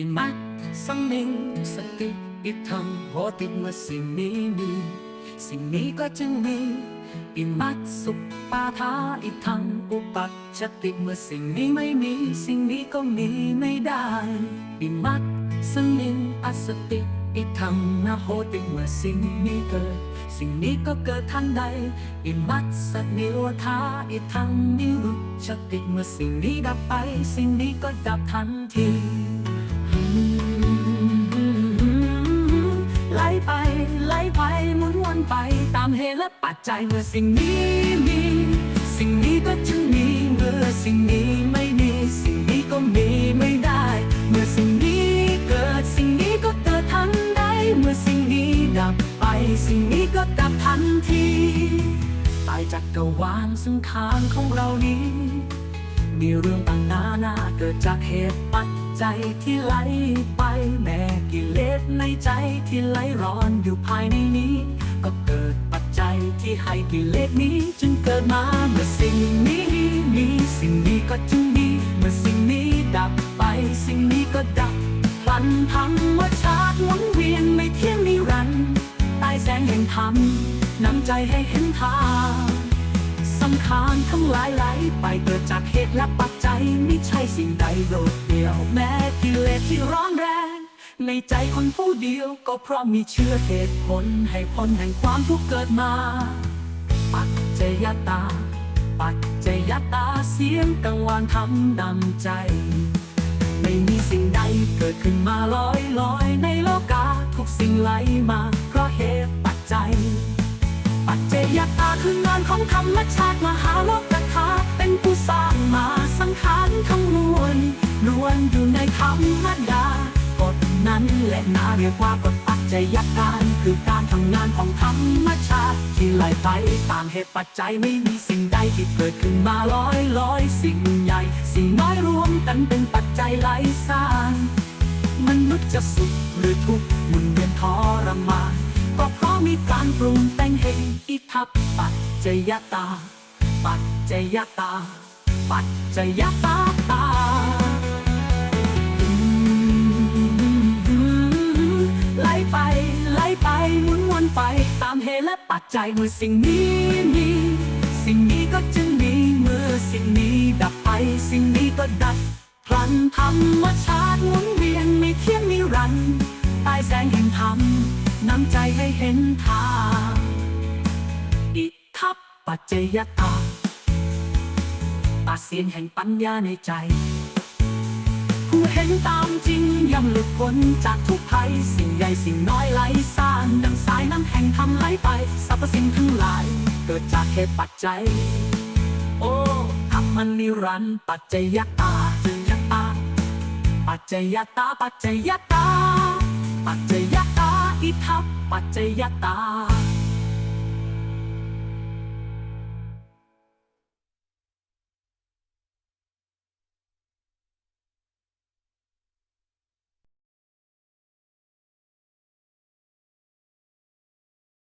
อิมัตสัมมิงสติอิทังโหติเมื่อสิ่งนี้มีสิ่งนี้ก็จึงมีอิมัตสุปปาทาอิทังอุปัชชติเมื่อสิ่งนี้ไม่มีสิ่งนี้ก็มีไม่ได้อิมัตสัมมิงอสติอิทังนาโหติเมื่อสิ่งนี้เกิดสิ่งนี้ก็เกิดทันใด อิมัตสนิโรธาอิทังนิรุชติเมื่อสิ่งนี้ดับไป สิ่งนี้ก็ดับทันที ไหลไปหมุนวนไปตามเหตุและปัจจัยเมื่อสิ่งนี้มี สิ่งนี้ก็จึงมีเมื่อสิ่งนี้ไม่มี สิ่งนี้ก็มีไม่ได้ เมื่อสิ่งนี้เกิดสิ่งนี้ก็เกิดทันใดเมื่อสิ่งนี้ดับไป สิ่งนี้ก็ดับทันทีตายจากกวาลสังขารของเรานี้ มีเรื่องต่างนานาเกิดจากเหตุปัจจัยที่ไหลไปแม้ ในใจที่ไหลร้อนอยู่ภายในนี้ ก็เกิดปัจจัยที่ให้กิเลสนี้ จึงเกิดมาเมื่อสิ่งนี้มีสิ่งนี้ก็จึงมีเมื่อสิ่งนี้ดับไป สิ่งนี้ก็ดับพลันธรรมชาติหมุนเวียนไม่เที่ยงนิรันดร์ใต้แสงแห่งธรรมนำใจให้เห็นทางสังขารทั้งหลายไหลไปเกิดจากเหตุและปัจจัยไม่ใช่สิ่งใดโดดเดี่ยวแม้กิเลสที่ร้อน ในใจคนผู้เดียวก็เพราะมีเชื่อเหตุผลให้ผลแห่งความทุกข์เกิดมา ปัจจยตา ปัจจยตาเสียงกังวานทำนำใจ ไม่มีสิ่งใดเกิดขึ้นมาลอยลอยในโลกาทุกสิ่งไหลมา เพราะเหตุปัจจัย ปัจเจยตาคืองานของธรรมชาติมหาโลกธาตุเป็นผู้สร้างมาสังขารทั้งมวลรวนอยู่ในธรรมดา นั้นแหละนาเรียกว่ากฎปัจเจยการคือการทำงานของธรรมชาติ ที่ไหลไปตามเหตุปัจจัยไม่มีสิ่งใดที่เกิดขึ้นมาลอยลอยสิ่งใหญ่ สิ่งน้อยรวมกันเป็นปัจจัยไหลสร้างมนุษย์จะสุขหรือทุกข์มุนเวียนทรมานก็เพราะมีการปรุงแต่งเหตุอิทัปปัจจยตา ปัจจยตา ปัจจยตาตา วนไปตามเหตุและปัจจัยเมื่อสิ่งนี้มี สิ่งนี้ก็จึงมีเมื่อสิ่งนี้ดับไป สิ่งนี้ก็ดับพลันธรรมชาติหมุนเวียนไม่เที่ยงนิรันดร์ใต้แสงแห่งธรรมนำใจให้เห็นทางอิทัปปัจเจยตาตาเสียงแห่งปัญญาในใจ ผู้เห็นตามจริงย่อมหลุดพ้นจากทุกภัยสิ่งใหญ่สิ่งน้อย รรพสิ่งทั้งหลาย เกิดจากเหตุปัจจัย โอ้ธรรมนิรันดร์ปัจจัยตาปัจยตา ปัจจัยตา ปัจจัยตา ปัจจัยตาอิทัปปัจจัยตา